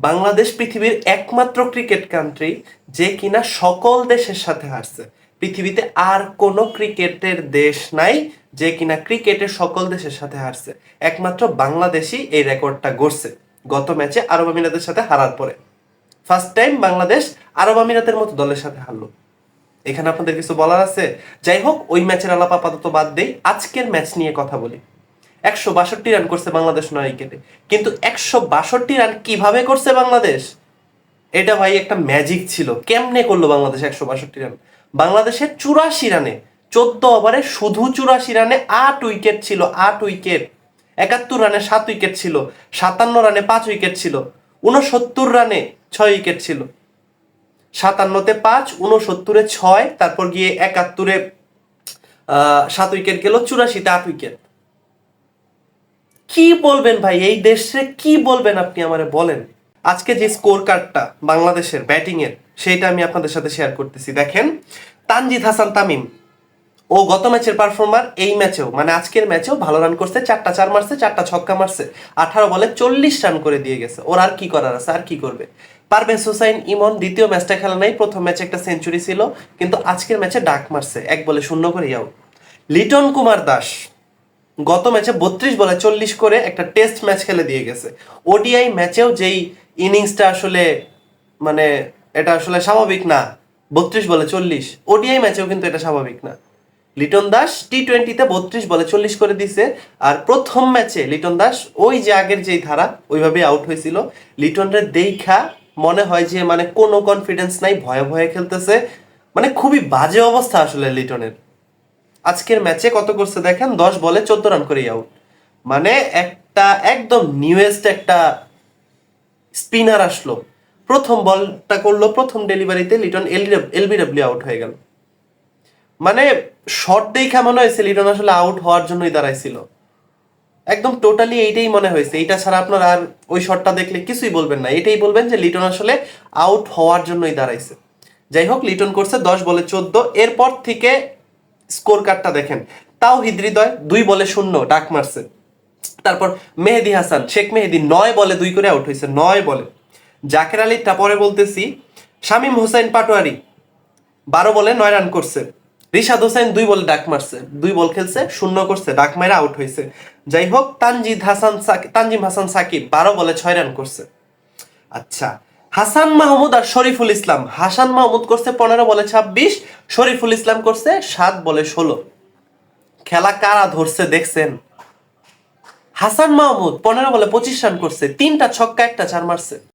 বাংলাদেশ পৃথিবীর একমাত্র cricket country যে কিনা সকল দেশের সাথে হারছে। পৃথিবীতে আর কোনো ক্রিকেটের দেশ নাই যে কিনা ক্রিকেটের সকল দেশের সাথে হারছে। একমাত্র বাংলাদেশই এই রেকর্ডটা গড়ছে। গত ম্যাচে আরব আমিরাতের সাথে হারার পরে। ফার্স্ট টাইম বাংলাদেশ আরব আমিরাতের মতো দলের সাথে হারলো। এখানে আপনাদের কিছু বলার আছে? যাই হোক, ওই ম্যাচের আলাপ আপাতত বাদ দেই। আজকের ম্যাচ নিয়ে কথা বলি। একশো বাষট্টি রান করছে বাংলাদেশ নয় উইকেটে কিন্তু একশো বাষট্টি রান কীভাবে করছে বাংলাদেশ? এটা ভাই একটা ম্যাজিক ছিল। কেমনে করল বাংলাদেশ একশো বাষট্টি রান বাংলাদেশের চুরাশি রানে চোদ্দ ওভারে শুধু চুরাশি রানে আট উইকেট ছিল, আট উইকেট একাত্তর রানে সাত উইকেট ছিল, সাতান্ন রানে পাঁচ উইকেট ছিল উনসত্তর রানে ছয় উইকেট ছিল। সাতান্নতে পাঁচ উনসত্তরে ছয়, তারপর গিয়ে একাত্তরে সাত উইকেট গেল, চুরাশিতে আট উইকেট কি বলবেন ভাই? এই দেশে কি বলবেন আপনি আমারে বলেন? আজকে যে স্কোর কার্ডটা বাংলাদেশের ব্যাটিং এর সেইটা আমি আপনাদের সাথে শেয়ার করতেছি। দেখেন, তানজিদ হাসান তামিম, ও গত ম্যাচের পারফর্মার এই ম্যাচেও মানে আজকের ম্যাচেও ভালো রান করছে, চারটা চার মারছে, চারটা ছক্কা মারছে, আঠারো বলে চল্লিশ রান করে দিয়ে গেছে। ওর আর কি করার আছে? আর কি করবে? পারভেজ হোসাইন, ইমন, দ্বিতীয় ম্যাচটা খেলা নাই, প্রথম ম্যাচে একটা সেঞ্চুরি ছিল, কিন্তু আজকের ম্যাচে ডাক মারছে, এক বলে শূন্য করে আউট লিটন কুমার দাস গত ম্যাচে বত্রিশ বলে চল্লিশ করে একটা টেস্ট ম্যাচ খেলে দিয়ে গেছে। ওডিআই ম্যাচেও যেই ইনিংসটা আসলে মানে এটা আসলে স্বাভাবিক না, বত্রিশ বলে চল্লিশ। ওডিআই ম্যাচেও কিন্তু এটা স্বাভাবিক না। লিটন দাস টি টোয়েন্টিতে বত্রিশ বলে চল্লিশ করে দিছে আর প্রথম ম্যাচে লিটন দাস ওই যে আগের যেই ধারা ওইভাবে আউট হয়েছিল। লিটনরে দেখা মনে হয় যে মানে কোনো কনফিডেন্স নাই, ভয়ে ভয়ে খেলতেছে। মানে খুবই বাজে অবস্থা আসলে লিটনের। আজকের ম্যাচে কত করছে দেখেন? দশ বলে চোদ্দ রান করে আউট মানে একটা একদম নিউয়েস্ট একটা স্পিনার আসলো। প্রথম বলটা করল, প্রথম ডেলিভারিতে লিটন এলবিডব্লিউ আউট হয়ে গেল। মানে শর্ট দেখা মনে হয়েছে লিটন আসলে আউট হওয়ার জন্যই দাঁড়াইছিল। একদম টোটালি এইটাই মনে হয়েছে। এইটা ছাড়া আপনার আর ওই শটটা দেখলে কিছুই বলবেন না। এটাই বলবেন যে লিটন আসলে আউট হওয়ার জন্যই দাঁড়াইছে। যাই হোক, লিটন করছে দশ বলে চোদ্দ। এরপর থেকে স্কোর কার্ডটা দেখেন। তাও হৃদয়, দুই বলে শূন্য, ডাক মারছে। তারপর মেহেদি হাসান, শেখ মেহেদি নয় বলে দুই করে আউট হয়েছে, নয় বলে। জাকের আলীটা পরে বলতেছি, শামীম হোসেন পাটোয়ারি বারো বলে নয় রান করছে। রিশাদ হোসেন দুই বলে ডাক মারছে, দুই বল খেলছে, শূন্য করছে, ডাক মাইরা আউট হয়েছে। যাই হোক, তানজিদ হাসান তানজিম হাসান সাকিব বারো বলে ছয় রান করছে। আচ্ছা হাসান মাহমুদ আর শরীফুল ইসলাম। হাসান মাহমুদ করছে পনেরো বলে ছাব্বিশ, শরীফুল ইসলাম করছে সাত বলে ষোলো। খেলা কারা ধরছে দেখছেন? হাসান মাহমুদ পনেরো বলে পঁচিশ রান করছে, তিনটা ছক্কা, একটা চার মারছে।